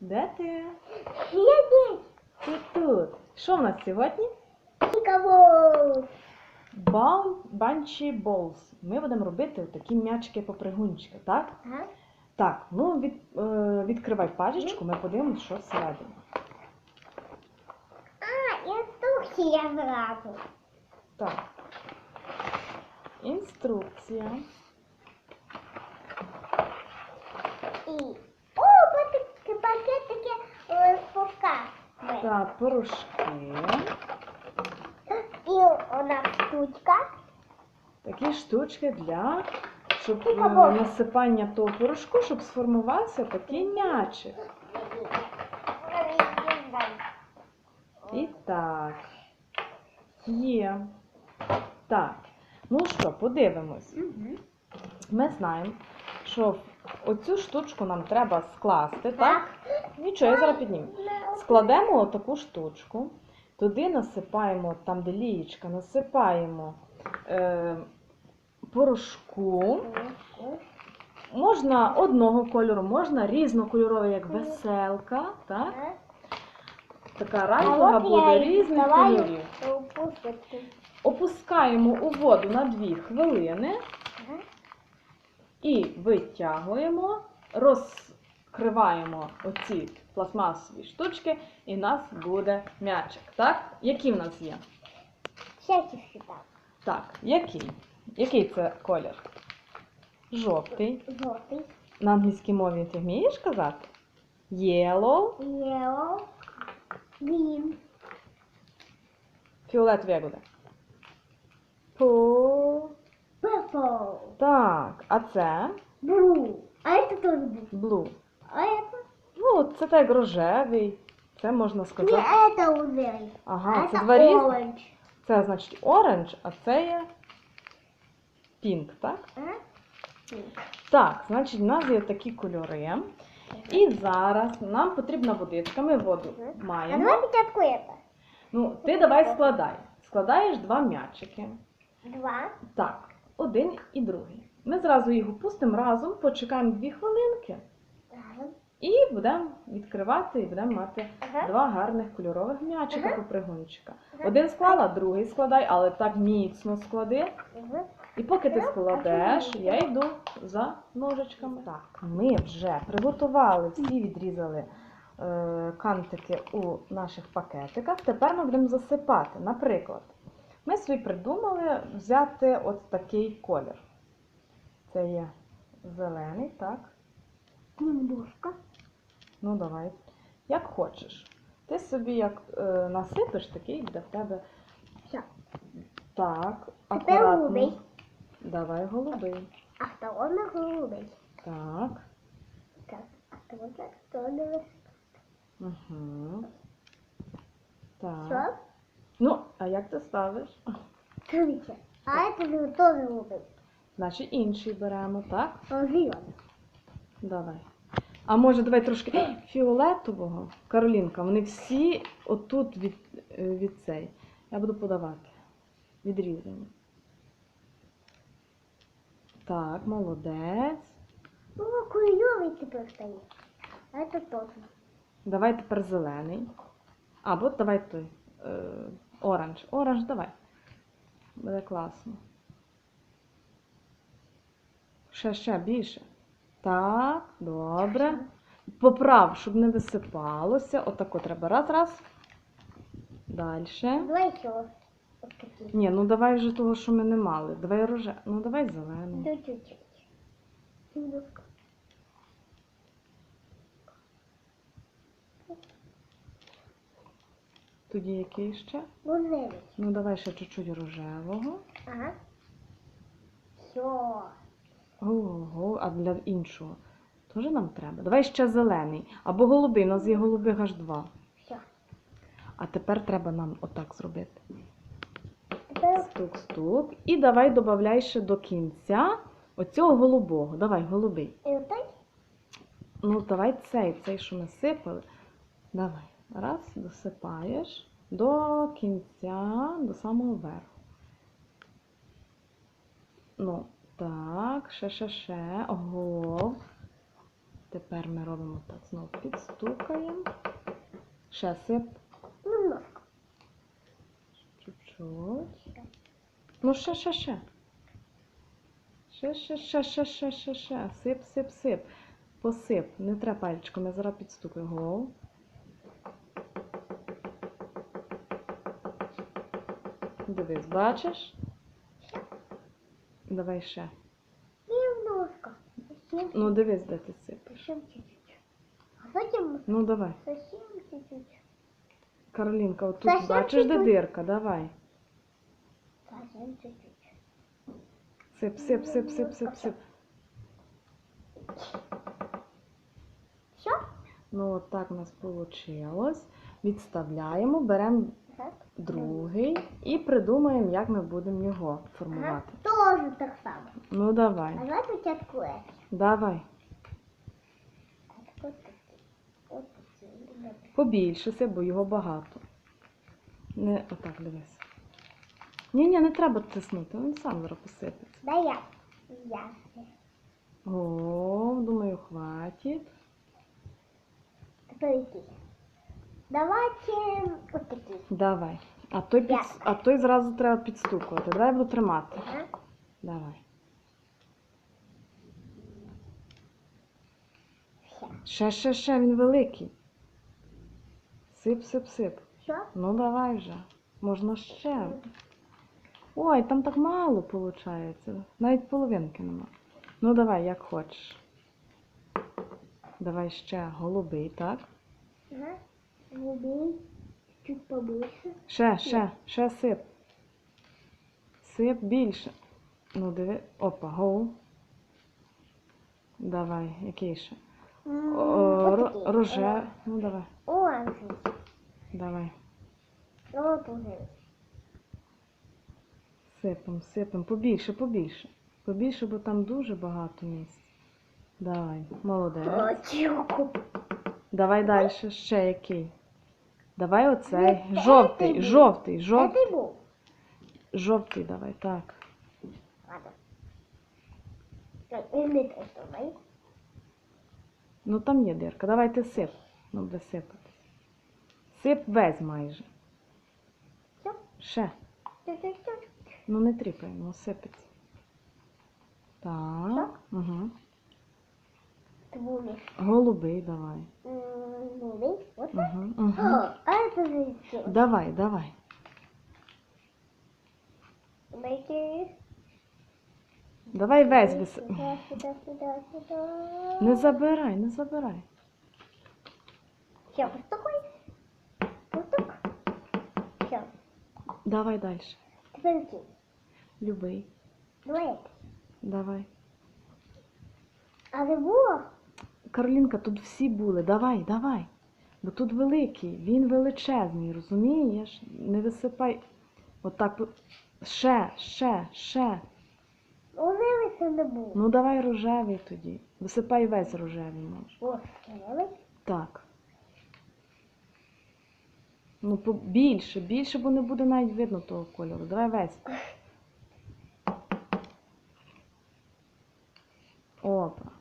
Де ти? Я здесь. Ти тут. Що в нас сьогодні? Никого. Бам, банчі болс. Ми будемо робити такі м'ячики попригунчики, так? Ага. Так, ну від, е, відкривай пачечку, ми подивимось, що всередині. А, инструкция сразу. Так. Інструкція. И... Спуска. Так, порошки. И у нас штучка. Такі штучки для щоб е, насипання того порошку, щоб сформувався такий м'ячик. І так. Є. Так. Ну що, подивимось. Ми знаємо, що оцю штучку нам треба скласти, так? Нічого, я зараз підніму. Складемо отаку штучку, туди насипаємо, там, де лієчка, насипаємо е, порошку. Можна одного кольору, можна різнокольоровий, як веселка. Так? Така райдуга буде різних кольорів. Опускаємо у воду на 2 хвилини і витягуємо, розкриваємо оці пластмасові штучки, і в нас буде м'ячик. Так? Який в нас є? Всяких сюда. Так, який? Який це колір? Жовтий. Желтый. На англійській мові ти вмієш казати? Yellow. Yellow. Green. Фіолетовий як буде? По. Purple. Так, а це Blue. А это тоже blue. blue. А это? Ну, це так рожевий. Це можна Не сказати. это уже. Ага, а це это два різні. orange. Це значить оранж, а це є пінк, так? А? Pink. Так, значить, в нас є такі кольори. І зараз нам потрібна водичка. Ми воду А маємо. давай печатку это. Ну, ти давай складай. Складаєш два м'ячики. Два. Так, один і другий. Ми зразу їх опустимо разом, почекаємо дві хвилинки Ага. і будемо відкривати і будемо мати Ага. два гарних кольорових м'ячика Ага. попригунчика. Ага. Один склала, другий складай, але так міцно склади. Ага. І поки ти складеш, я йду за ножичками. Так, ми вже приготували, всі відрізали е, кантики у наших пакетиках. Тепер ми будемо засипати. Наприклад, ми собі придумали взяти от такий колір. Це є зелений, так? Немножко. Ну давай. Як хочеш. Ти собі як е, насипеш, такий для тебе. Все. Так, Тепер акуратно. голубий. Давай голубий. А второй на голубый. Так. Так. А второй на второй. Угу. Так. Все. Ну, а як ти ставиш? Смотрите. А это же тоже голубый. Значить, інший беремо, так? Он зеленый. Давай. А може, давай трошки фіолетового. Каролінка, вони всі отут від, е, від цей. Я буду подавати. Відрізані. Так, молодець. Ну, курьевый теперь стоит. А это тоже. Давай тепер зелений. Або давай той. Е, оранж. Оранж давай. Буде класно. Ще, ще більше. Так, добре. Поправ, щоб не висипалося. Отако треба. Раз, раз. Далі. Давай такие. Ні, ну давай вже того, що ми не мали. Давай роже. Ну давай. Немножко. Тоді який ще? Вот. Ну давай ще чуть-чуть рожевого. Ага. Все. Ого, а для іншого. Теж нам треба. Давай ще зелений. Або голубий. У нас є голубих аж два. Все. А тепер треба нам отак зробити. Стук-стук. І давай додай ще до кінця оцього голубого. Давай, голубий. и вот. Ну, давай цей, цей, що ми сипали. Давай. Раз, досипаєш до кінця, до самого верху. Ну, так, ще, ще, ще. Ого. Тепер ми робимо так, знову підстукаємо. Ще сип. Чуть-чуть. Ну, ще, ще, ще. Ще, ще, ще, ще, ще, ще, ще. Сип, сип, сип. Посип. Не треба пальчиком, я зараз підстукаю. Гол. Дивись, бачиш? Давай ще. Немножко. Ну, дивись, де ти сипиш. чуть-чуть. А затем Ну, давай. совсем чуть-чуть. Каролінка, отут Совсем бачиш, де чуть-чуть. дирка? Давай. Совсем чуть-чуть. Сип, сип, сип, сип, сип, сип. Все? Ну, от так у нас вийшло. Відставляємо, беремо Так. другий і придумаємо, як ми будемо його Ага. формувати. Тоже так само. Ну, давай. А давай початку. Давай. Сип, бо його багато. Не отак дивись. Ні, ні, не треба тиснути, він сам зараз посипеться. Да я. Я. О, думаю, хватить. Теперь такие. Давайте вот такие. Давай. А той, під... А той зразу треба підстукувати. Давай я буду тримати. Ага. Давай. Все. Ще, ще, ще, він великий. Сип, сип, сип. Все? Ну давай вже. Можна ще. Ой, там так мало виходить. Навіть половинки нема. Ну давай, як хочеш. Давай ще голубий, так? Ага. Голубей. Чуть побольше. Ще, ще, ще сип. Сип більше. Ну, диви. Опа, гоу. Давай, який ще? О, роже. Ну давай, Оранжевый. давай. Сипем, сипем. Побільше, побільше. Побільше, бо там дуже багато місць. Давай, молодець. Давай далі, ще який. Давай оцей. Ну, Жовтий, цей жовтий, жовтий. Это был. Жовтий давай, так. Ладно. Так, Или это давай. Ну там є дирка. Давай ти сип. Ну, буде сипати. Сип весь майже. Все. Ще. Чуть-чуть. Ну не тріпай, ну сипеться. Так. Так? Угу. Ты будешь. Голубий давай. м, Голубей. Вот так. Угу, угу. А, а это же что? Давай, давай. Давайте. Давай весь вис... Сюда, сюда, сюда, сюда. Не забирай, не забирай. Все, вот такой. Вот так. Все. Давай далі. Теперь ты. Любий. Давай это. Давай. А ты было? Каролінка, тут всі були. Давай, давай. Бо тут великий, він величезний, розумієш? Не висипай. Отак. по- Ще, ще, ще. Уже это не было. Ну давай рожевий тоді. Висипай весь рожевий може. Вот, давай. Так. Ну, більше, більше, бо не буде навіть видно того кольору. Давай весь. Опа.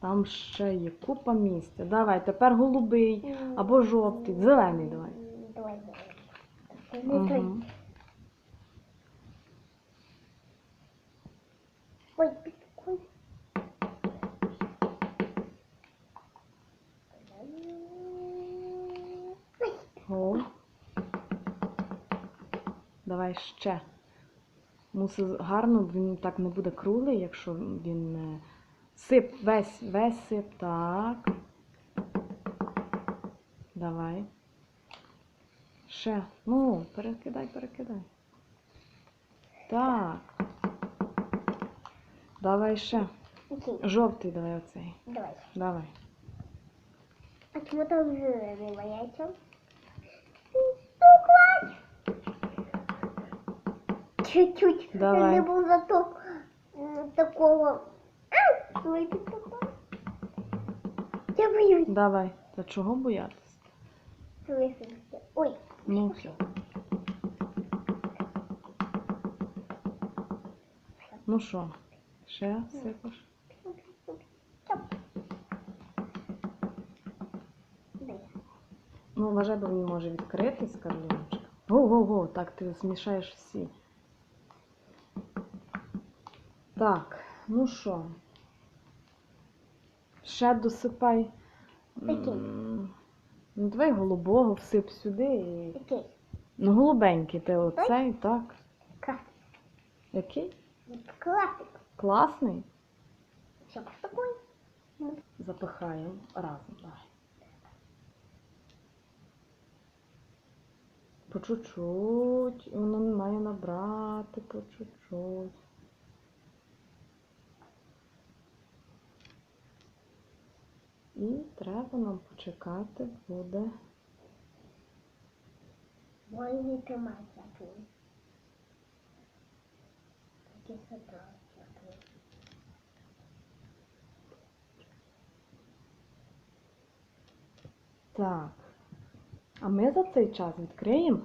Там ще є купа місця. Давай, тепер голубий або жовтий, зелений давай. Давай. Угу. Ой. Ой, Гол. Давай ще. Мусить гарно, він так не буде круглий, якщо він не. Сип, весь, весь сип, так. Давай. Ще. Ну, перекидай, перекидай. Так. Давай ще. окей, Жовтий давай оцей. давай. Давай. А чему там жирный яйца? Стукла! Чуть-чуть. Давай. Не было зато такого великий проблем. Я боюсь. Давай. Та чого боятися? Лисинки. Ой. Ну все. Ну що, ще сипаш? Ну, вважай, бо він може відкритись, карліночка. Во-во-во, так ти змішаєш всі. Так, ну що? Ще досипай. Який? М, Ну, давай голубого всип сюди і. Який? Ну, голубенький ти оцей, так. Класик. Який? Класик. Класний. Що з тобою? Запихаємо разом. Давай. По чуть-чуть. Воно має набрати по чуть-чуть. І треба нам почекати буде. Не тримайся тут. Такі ситуації. Так. А ми за цей час відкриємо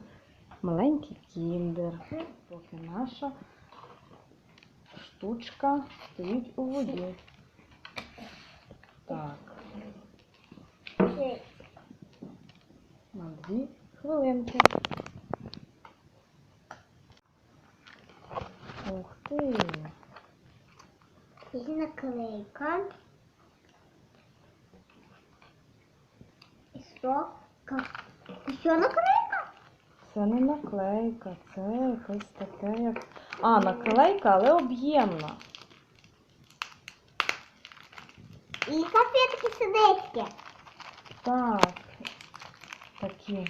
маленький кіндер, поки наша штучка стоїть у воді. Так, на дві хвилинки. Ух ти! і наклейка. І що? І що наклейка? Це не наклейка, це якось таке як. А, наклейка, але об'ємна. І конфетки сердечки. Так. Такі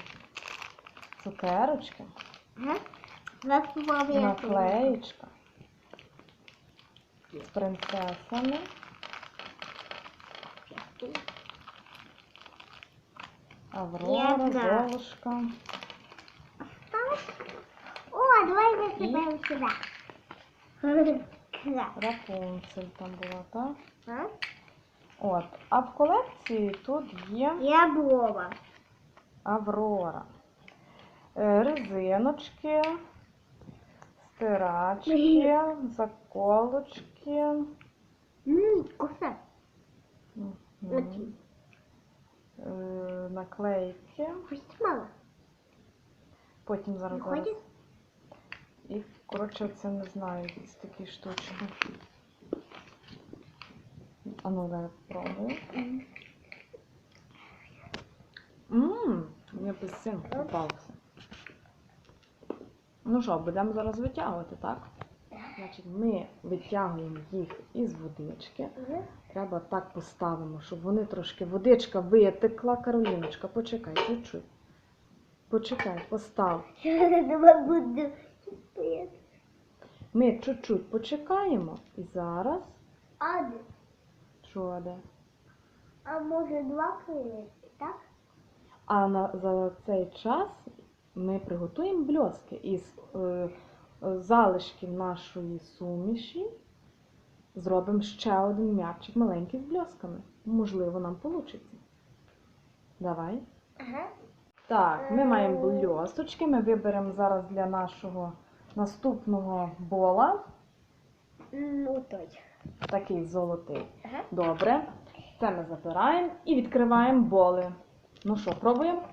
цукерочки. Ага. Наклеєчка з принцесами. Аврора. Золушка. О, давай сюда. Класс. Рапунцель там була, так? А? От. А в колекції тут є Я Боба. Аврора. Е, Резиночки, стирачки, заколочки. Ммм, вкусно. Мгм. Очень. Е, Наклейки. Мало? Потім зараз зараз. І, коротше, це не знаю, якісь такі штучки. А ну, зараз пробую. Ммм, мені апельсин попався. Ну що, будемо зараз витягувати, так? Значить, ми витягуємо їх із водички. Треба так поставимо, щоб вони трошки водичка витекла. Кароліночка, почекай, чуть-чуть. Почекай, постав. Ми чуть-чуть почекаємо і зараз. А, а може два хвилини, так? А на, за цей час ми приготуємо бльоски із е, е, залишків нашої суміші. Зробимо ще один м'ячик маленький з бльосками. Можливо, нам вийде. Давай. Ага. Так, ми маємо бльосточки. Ми виберемо зараз для нашого наступного бола Ну, точно. Такий золотий. Ага. Добре. Це ми забираємо і відкриваємо боли. Ну що, пробуємо?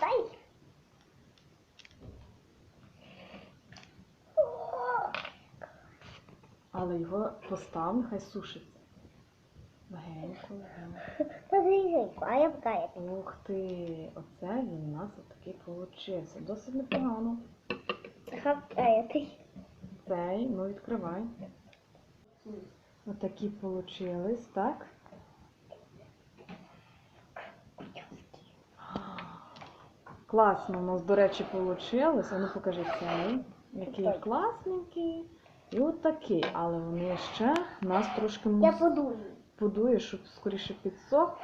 Дай. Але його постав, нехай сушиться. Легенько, легенько. А я. Ух ти! Оце він у нас отакий получився. Досить непогано. Цей, ну відкривай. Отакі получились, так? Класно у нас, до речі, вийшло. Ну покажи цей. Який Так. класненький. І от такий. Але вони ще нас трошки Я подумаю. подує, щоб скоріше підсох.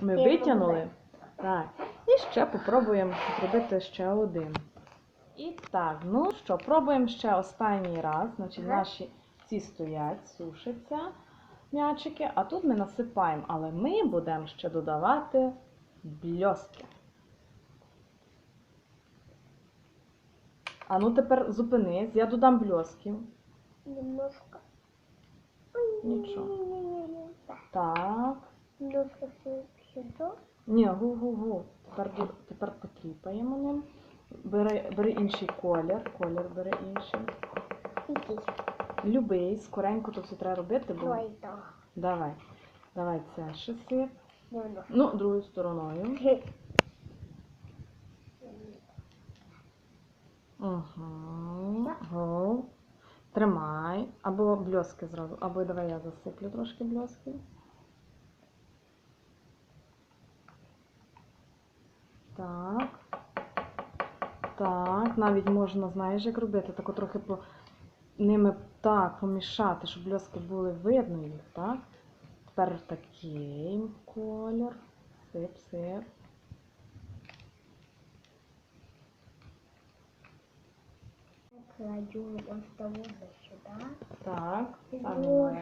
Ми Я витягнули. Так. І ще попробуємо зробити ще один. І так, ну що, пробуємо ще останній раз. Значить, Ага. наші ці стоять, сушаться м'ячики, а тут ми насипаємо, але ми будемо ще додавати бльоски. А ну тепер зупинись, я додам бльосків. Немножко. Ничего. Так, Так. Немножко сю- Ні, гу-гу-гу. Тепер, тепер потріпаємо ним. Бери, бери інший колір. Колір бери інший. Який? Любий, скоренько то все треба робити, бо. Ой, так. Давай. Давай це ще. Ну, другою стороною. Угу. Гу. Тримай. Або бльоски зразу. Або давай я засиплю трошки бльоски. Так. Так, навіть можна, знаєш, як робити, тако трохи по ними так помішати, щоб бльоски були видно їх, так? Тепер такий колір. Сип, сип. Кладу ось того сюди. Так, З ставимо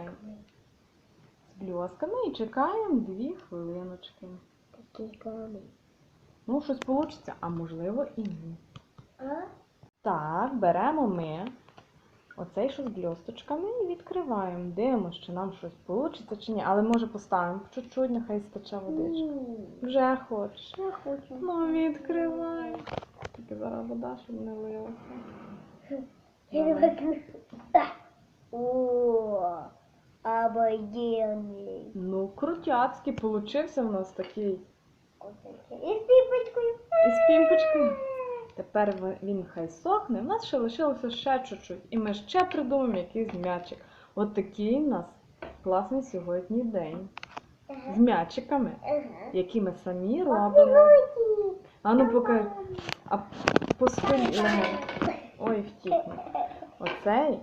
з бльосками і чекаємо дві хвилиночки. Такий камінь. Ну, щось вийде, а можливо і ні. А? Так, беремо ми оцей що з бльосточками і відкриваємо. Дивимося, чи нам щось вийде чи ні. Але може поставимо чуть-чуть, нехай стече водичка. Вже хочеш. Я хочу. Ну, відкривай. Тільки зараз вода, щоб не лилася. О. Ну, крутяцький получився в нас такий. И с пипочкой. І з пімпочкою. Тепер він хай сохне. У нас ще лишилося ще чуть-чуть. І ми ще придумаємо якийсь м'ячик. От такий у нас класний сьогодні день. З м'ячиками, які ми самі робимо. А ну поки. А по спині. Ой, втікне. Оцей.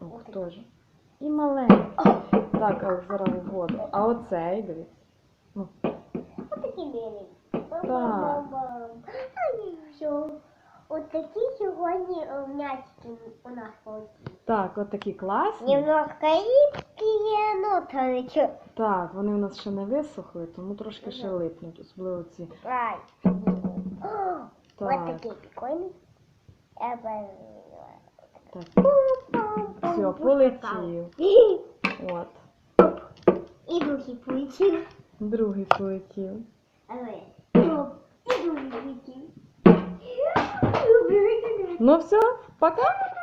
Ох, теж. І маленький. Так, але зараз воду. А оцей, дивіться. Ну. Так. Все. Вот такие сегодня мячики у нас получились. Так, от такі класні. Немножко липкие, но тоже. Так, вони в нас ще не висохли, тому трошки ще липнуть, особливо ці. Ай. Вот Так, такие прикольные. Это... так. Все, полетів. От. И духи полетели. Другий полетів. Оп. И духи полетели. Ну все, пока.